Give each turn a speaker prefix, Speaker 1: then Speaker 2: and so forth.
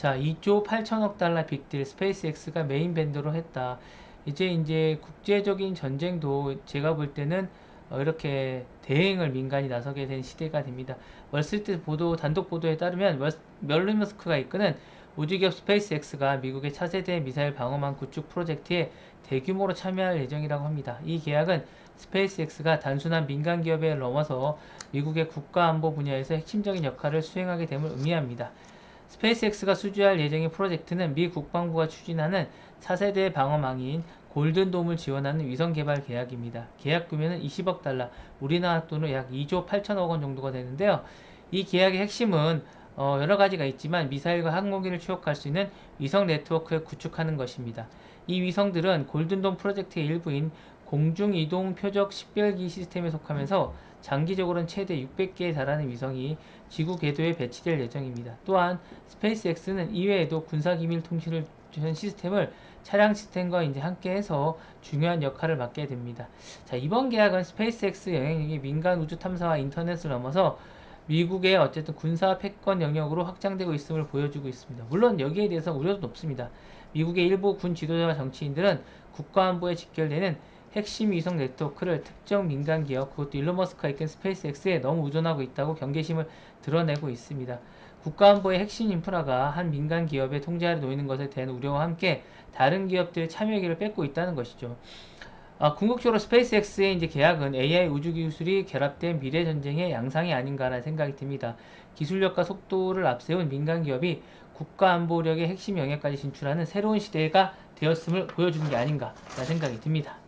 Speaker 1: 자, 2조 8천억 달러 빅딜 스페이스X가 메인 밴드로 했다. 이제 이제 국제적인 전쟁도 제가 볼 때는 어, 이렇게 대행을 민간이 나서게 된 시대가 됩니다. 월스트리트 보도 단독 보도에 따르면 멜론 머스크가 이끄는 우주기업 스페이스X가 미국의 차세대 미사일 방어망 구축 프로젝트에 대규모로 참여할 예정이라고 합니다. 이 계약은 스페이스X가 단순한 민간 기업에 넘어서 미국의 국가 안보 분야에서 핵심적인 역할을 수행하게 됨을 의미합니다. 스페이스X가 수주할 예정의 프로젝트는 미 국방부가 추진하는 차세대 방어망인 골든돔을 지원하는 위성 개발 계약입니다. 계약 규모는 20억 달러, 우리나라 돈으로 약 2조 8천억 원 정도가 되는데요. 이 계약의 핵심은 어, 여러 가지가 있지만 미사일과 항공기를 추적할 수 있는 위성 네트워크를 구축하는 것입니다. 이 위성들은 골든돔 프로젝트의 일부인 공중이동 표적 식별기 시스템에 속하면서 장기적으로는 최대 600개에 달하는 위성이 지구 궤도에 배치될 예정입니다. 또한 스페이스X는 이외에도 군사기밀 통신을 주는 시스템을 차량 시스템과 이제 함께해서 중요한 역할을 맡게 됩니다. 자 이번 계약은 스페이스X 영향력이 민간 우주 탐사와 인터넷을 넘어서 미국의 어쨌든 군사 패권 영역으로 확장되고 있음을 보여주고 있습니다. 물론 여기에 대해서 우려도 높습니다. 미국의 일부 군 지도자와 정치인들은 국가안보에 직결되는 핵심 위성 네트워크를 특정 민간 기업, 그것도 일론 머스크가 이끈 스페이스X에 너무 의존하고 있다고 경계심을 드러내고 있습니다. 국가안보의 핵심 인프라가 한 민간 기업의 통제 아래 놓이는 것에 대한 우려와 함께 다른 기업들의 참여기를 뺏고 있다는 것이죠. 아, 궁극적으로 스페이스X의 이제 계약은 AI 우주 기술이 결합된 미래 전쟁의 양상이 아닌가라는 생각이 듭니다. 기술력과 속도를 앞세운 민간 기업이 국가 안보력의 핵심 영역까지 진출하는 새로운 시대가 되었음을 보여주는 게 아닌가라는 생각이 듭니다.